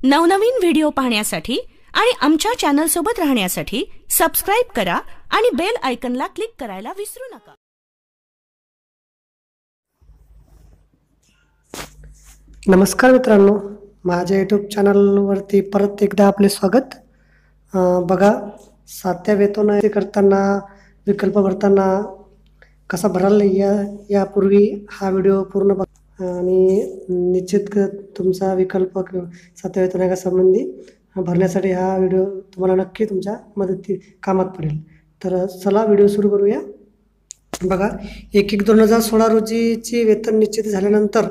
नवनवीन व्हिडिओ पाहण्यासाठी आणि आमच्या चॅनलसोबत राहण्यासाठी सबस्क्राईब करा आणि बेल आयकनला क्लिक करायला विसरू नका. नमस्कार मित्रांनो. माझ्या यूट्यूब चॅनलवरती परत एकदा आपले स्वागत. बघा साध्या वेतन करताना विकल्प भरताना कसा भराल या यापूर्वी हा व्हिडिओ पूर्ण आणि निश्चित क- तुमचा विकल्प किंवा साध्या वेतनासंबंधी भरण्यासाठी हा व्हिडिओ तुम्हाला नक्की तुमच्या मदती कामात पडेल. तर चला व्हिडिओ सुरू करूया. बघा एक एक दोन हजार सोळा रोजीची वेतन निश्चित झाल्यानंतर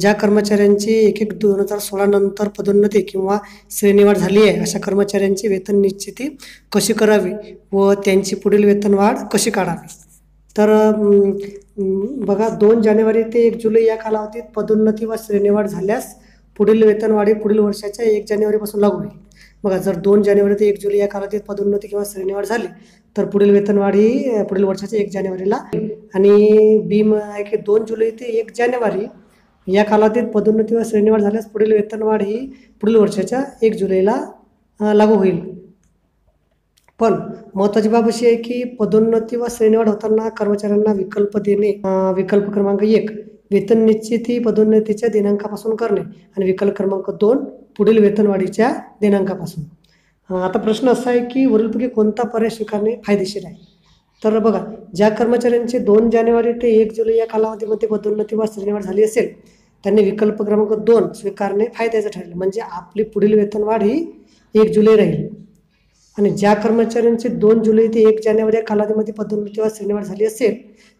ज्या कर्मचाऱ्यांची एक एक दोन हजार सोळा नंतर पदोन्नती किंवा श्रेणीवाढ झाली आहे अशा कर्मचाऱ्यांची वेतन निश्चिती कशी करावी व त्यांची पुढील वेतनवाढ कशी काढावी? तर बघा दोन जानेवारी ते एक जुलै या कालावधीत पदोन्नती व श्रेणीवाढ झाल्यास पुढील वेतनवाढी पुढील वर्षाच्या एक जानेवारीपासून लागू होईल. बघा जर दोन जानेवारी ते एक जुलै या कालावधीत पदोन्नती किंवा श्रेणीवाढ झाली तर पुढील वेतनवाढ ही पुढील वर्षाच्या एक जानेवारीला आणि बीम आहे की दोन जुलै ते एक जानेवारी या कालावधीत पदोन्नती व श्रेणीवाढ झाल्यास पुढील वेतनवाढ ही पुढील वर्षाच्या एक जुलैला लागू होईल. पण महत्त्वाची बाब अशी आहे की पदोन्नती व श्रेणीवाढ होताना कर्मचाऱ्यांना विकल्प देणे विकल्प क्रमांक एक. वेतन निश्चित ही पदोन्नतीच्या दिनांकापासून करणे आणि विकल्प क्रमांक दोन पुढील वेतनवाढीच्या दिनांकापासून. आता प्रश्न असा आहे की वरीलपैकी कोणता पर्याय स्वीकारणे फायदेशीर आहे? तर बघा ज्या कर्मचाऱ्यांचे दोन जानेवारी ते एक जुलै या कालावधीमध्ये पदोन्नती वा श्रेणीवाढ झाली असेल त्यांनी विकल्प क्रमांक दोन स्वीकारणे फायद्याचं ठरेल. म्हणजे आपली पुढील वेतनवाढ ही एक जुलै राहील. आणि ज्या कर्मचाऱ्यांची दोन जुलै ते एक जानेवारी या कालावधीमध्ये पदोन्नती वा श्रेणीवाढ झाली असेल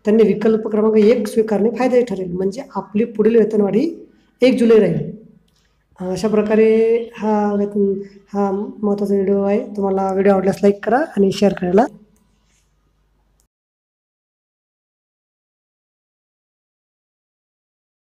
त्यांनी विकल्प क्रमांक एक स्वीकारणे फायद्याचे ठरेल. म्हणजे आपली पुढील वेतनवाढी एक जुलै राहील. अशा प्रकारे हा वेतन हा महत्त्वाचा व्हिडिओ आहे. तुम्हाला व्हिडिओ आवडल्यास लाईक करा आणि शेअर करायला